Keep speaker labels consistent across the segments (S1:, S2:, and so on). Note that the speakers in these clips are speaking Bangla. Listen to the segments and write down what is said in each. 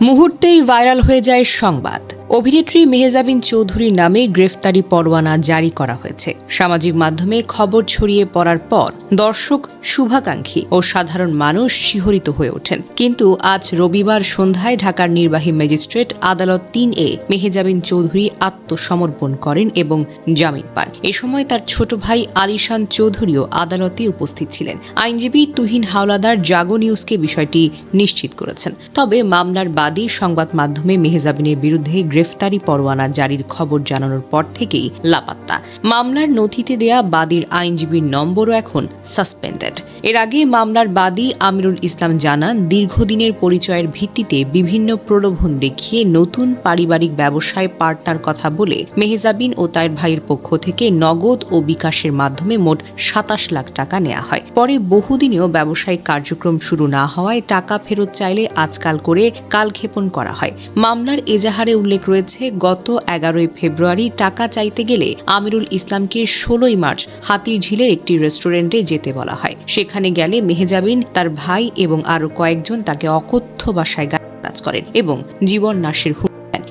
S1: মুহূর্তেই ভাইরাল হয়ে যায় সংবাদ। অভিনেত্রী মেহেজাবিন চৌধুরীর নামে গ্রেফতারি পরোয়ানা জারি করা হয়েছে। সামাজিক মাধ্যমে খবর ছড়িয়ে পড়ার পর দর্শক শুভাকাঙ্ক্ষী ও সাধারণ মানুষ শিহরিত হয়ে ওঠেন। কিন্তু আজ রবিবার সন্ধ্যায় ঢাকার নির্বাহী ম্যাজিস্ট্রেট আদালত তিন এ মেহেজাবিন চৌধুরী আত্মসমর্পণ করেন এবং জামিন পান। এ সময় তার ছোট ভাই আলিশান চৌধুরীও আদালতে উপস্থিত ছিলেন। আইনজীবী তুহিন হাওলাদার জাগো নিউজকে বিষয়টি নিশ্চিত করেছেন। তবে মামলার বাদী সংবাদ মাধ্যমে মেহেজাবিনের বিরুদ্ধে গ্রেফতারি পরোয়ানা জারির খবর জানানোর পর থেকেই লাপাত্তা। মামলার নথিতে দেয়া বাদীর আইনজীবীর নম্বরও এখন সাসপেন্ডেড। এর আগে মামলার বাদী আমিরুল ইসলাম জানান, দীর্ঘদিনের পরিচয়ের ভিত্তিতে বিভিন্ন প্রলোভন দেখিয়ে নতুন পারিবারিক ব্যবসায় পার্টনার কথা বলে মেহেজাবিন ও তার ভাইয়ের পক্ষ থেকে নগদ ও বিকাশের মাধ্যমে মোট সাতাশ লাখ টাকা নেওয়া হয়। পরে বহুদিনেও ব্যবসায়িক কার্যক্রম শুরু না হওয়ায় টাকা ফেরত চাইলে আজকাল করে কালক্ষেপণ করা হয়। মামলার এজাহারে উল্লেখ রয়েছে, গত এগারোই ফেব্রুয়ারি টাকা চাইতে গেলে আমিরুল ইসলামকে ষোলোই মার্চ হাতির ঝিলের একটি রেস্টুরেন্টে যেতে বলা হয়। সেখানে গেলে মেহেজাবিন, তার ভাই এবং আরও কয়েকজন তাকে অকথ্য বাসায় কাজ করেন এবং জীবন নাশের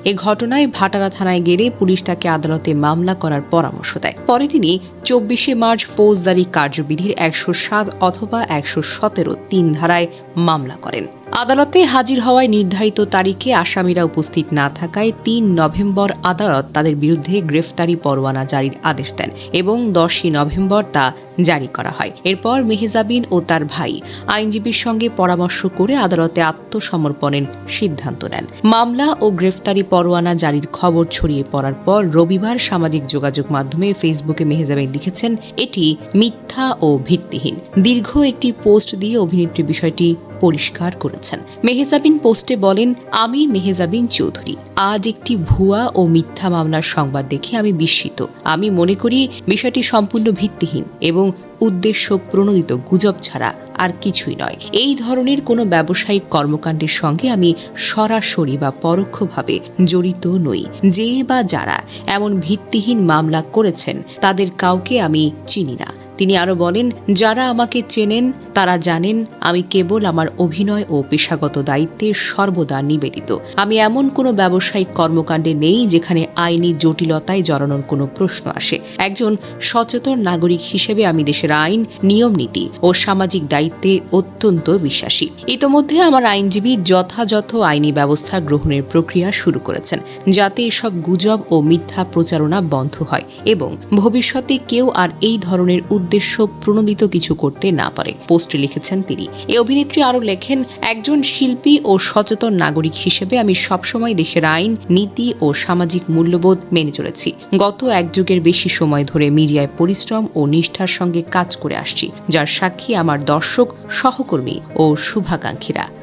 S1: এ ঘটনায় ভাটারা থানায় গেলে পুলিশ তাকে আদালতে মামলা করার পরামর্শ দেয়। পরে তিনি চব্বিশে মার্চ ফৌজদারি কার্যবিধির একশো সাত অথবা একশো সতেরো তিন ধারায় মামলা করেন। আদালতে হাজির হওয়ায় নির্ধারিত তারিখে আসামিরা উপস্থিত না থাকায় তিন নভেম্বর আদালত তাদের বিরুদ্ধে গ্রেফতারি পরোয়ানা জারির আদেশ দেন এবং দশই নভেম্বর তা জারি করা হয়। এরপর মেহেজাবিন ও তার ভাই আইনজীবীর সঙ্গে পরামর্শ করে আদালতে আত্মসমর্পণের সিদ্ধান্ত নেন। মামলা ও গ্রেফতারি পরোয়ানা জারির খবর ছড়িয়ে পড়ার পর রবিবার সামাজিক যোগাযোগ মাধ্যমে ফেসবুকে মেহেজাবিন লিখেছেন, এটি মিথ্যা ও ভিত্তিহীন। দীর্ঘ একটি পোস্ট দিয়ে অভিনেত্রী বিষয়টি পরিষ্কার করেছেন। মেহেজাবিন পোস্টে বলেন, আমি মেহেজাবিন চৌধুরী। আজ একটি ভুয়া ও মিথ্যা মামলার সংবাদ দেখে আমি বিস্মিত। আমি মনে করি বিষয়টি সম্পূর্ণ ভিত্তিহীন এবং উদ্দেশ্য প্রণোদিত গুজব ছাড়া আর কিছুই নয়। এই ধরনের কোনো ব্যবসায়িক কর্মকাণ্ডের সঙ্গে আমি সরাসরি বা পরোক্ষভাবে জড়িত নই। যে বা যারা এমন ভিত্তিহীন মামলা করেছেন, তাদের কাউকে আমি চিনি না। তিনি আরও বলেন, যারা আমাকে চেনেন, তারা জানেন আমি কেবল আমার অভিনয় ও পেশাগত দায়িত্বে সর্বদা নিবেদিত। আমি এমন কোনো ব্যবসায়িক কর্মকাণ্ডে নেই যেখানে আইনি জটিলতায় জড়ানোর কোনো প্রশ্ন আসে। একজন সচেতন নাগরিক হিসেবে আমি দেশের আইন, নিয়ম নীতি ও সামাজিক দায়িত্বে অত্যন্ত বিশ্বাসী। ইতোমধ্যে আমার আইনজীবী যথাযথ আইনি ব্যবস্থা গ্রহণের প্রক্রিয়া শুরু করেছেন, যাতে এসব গুজব ও মিথ্যা প্রচারণা বন্ধ হয় এবং ভবিষ্যতে কেউ আর এই ধরনের উদ্দেশ্য প্রণোদিত কিছু করতে না পারে, পোস্টে লিখেছেন তিনি। এ অভিনেত্রী আরও লেখেন, একজন শিল্পী ও সচেতন নাগরিক হিসেবে আমি সবসময় দেশের আইন, নীতি ও সামাজিক মূল্যবোধ মেনে চলেছি। গত এক যুগের বেশি সময় ধরে মিডিয়ায় পরিশ্রম ও নিষ্ঠার সঙ্গে কাজ করে আসছি, যার সাক্ষী আমার দর্শক, সহকর্মী ও শুভাকাঙ্ক্ষীরা।